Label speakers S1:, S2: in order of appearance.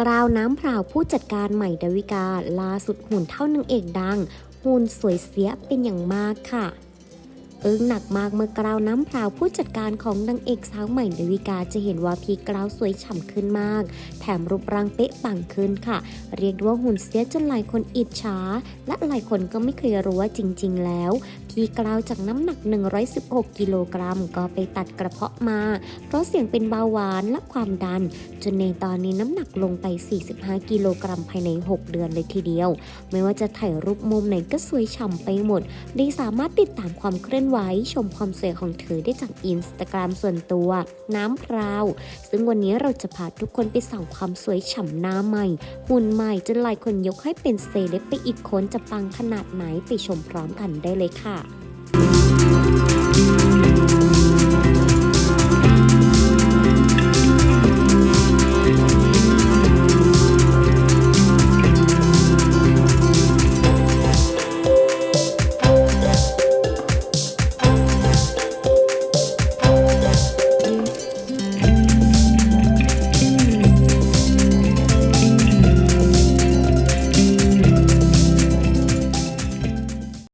S1: กราวน้ำพราวผู้จัดการใหม่ดาวิกาล่าสุดหุ่นเท่านางเอกดัง หุ่นสวยเสียเป็นอย่างมากค่ะอึ้งหนักมากเมื่อกราวน้ำพราวผู้จัดการของนางเอกสาวใหม่ดาวิกาจะเห็นว่าพีกราวสวยฉ่ำขึ้นมาก แถมรูปร่างเป๊ะปังขึ้นค่ะ เรียกได้ว่าหุ่นเสียจนหลายคนอิจฉาและหลายคนก็ไม่เคยรู้ว่าจริง ๆ แล้ว พีกราวจากน้ำหนัก 116 กิโลกรัม ก็ไปตัดกระเพาะมา เพราะเสี่ยงเป็นเบาหวานและความดัน จนในตอนนี้น้ำหนักลงไป 45 กิโลกรัมภายใน 6 เดือนเลยทีเดียว ไม่ว่าจะถ่ายรูปมุมไหนก็สวยฉ่ำไปหมดได้สามารถติดตามความเคลื่อนไหวชมความสวยของเธอได้จากอินสตาแกรมส่วนตัว น้ำพราว ซึ่งวันนี้เราจะพาทุกคนไปส่องความสวยฉ่ำหน้าใหม่ หุ่นใหม่จนหลายคนยกให้เป็นเซเลบไปอีกคนจะปังขนาดไหนไปชมพร้อมกันได้เลยค่ะ